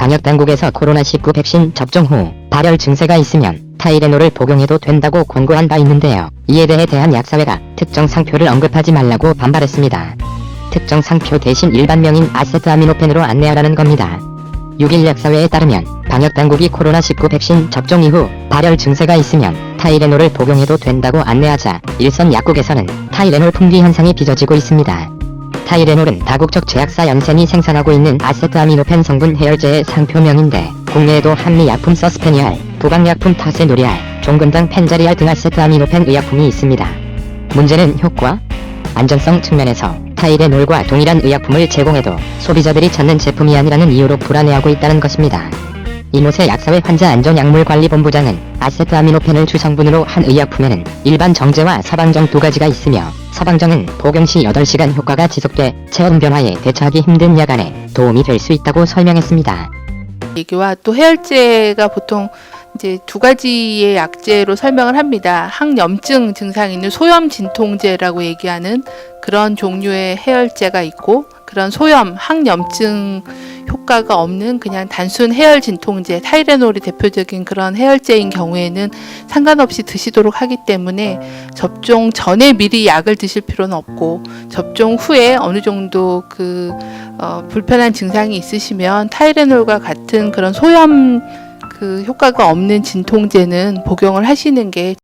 방역당국에서 코로나19 백신 접종 후 발열 증세가 있으면 타이레놀을 복용해도 된다고 권고한 바 있는데요. 이에 대해 대한약사회가 특정 상표를 언급하지 말라고 반발했습니다. 특정 상표 대신 일반명인 아세트아미노펜으로 안내하라는 겁니다. 6일 약사회에 따르면 방역당국이 코로나19 백신 접종 이후 발열 증세가 있으면 타이레놀을 복용해도 된다고 안내하자 일선 약국에서는 타이레놀 품귀 현상이 빚어지고 있습니다. 타이레놀은 다국적 제약사 연센이 생산하고 있는 아세트 아미노펜 성분 해열제의 상표명인데 국내에도 한미약품 서스페니알, 부강약품 타세노리알, 종근당 펜자리알 등 아세트 아미노펜 의약품이 있습니다. 문제는 효과, 안전성 측면에서 타이레놀과 동일한 의약품을 제공해도 소비자들이 찾는 제품이 아니라는 이유로 불안해하고 있다는 것입니다. 이노세 약사회 환자안전약물관리본부장은 아세트아미노펜을 주성분으로 한 의약품에는 일반 정제와 서방정 두 가지가 있으며 서방정은 복용 시 8시간 효과가 지속돼 체온 변화에 대처하기 힘든 야간에 도움이 될 수 있다고 설명했습니다. 얘기와 또 해열제가 보통 이제 두 가지의 약제로 설명을 합니다. 항염증 증상이 있는 소염 진통제라고 얘기하는 그런 종류의 해열제가 있고 그런 소염 항염증 효과가 없는 그냥 단순 해열 진통제 타이레놀이 대표적인 그런 해열제인 경우에는 상관없이 드시도록 하기 때문에 접종 전에 미리 약을 드실 필요는 없고 접종 후에 어느 정도 그 어, 불편한 증상이 있으시면 타이레놀과 같은 그런 소염 그 효과가 없는 진통제는 복용을 하시는 게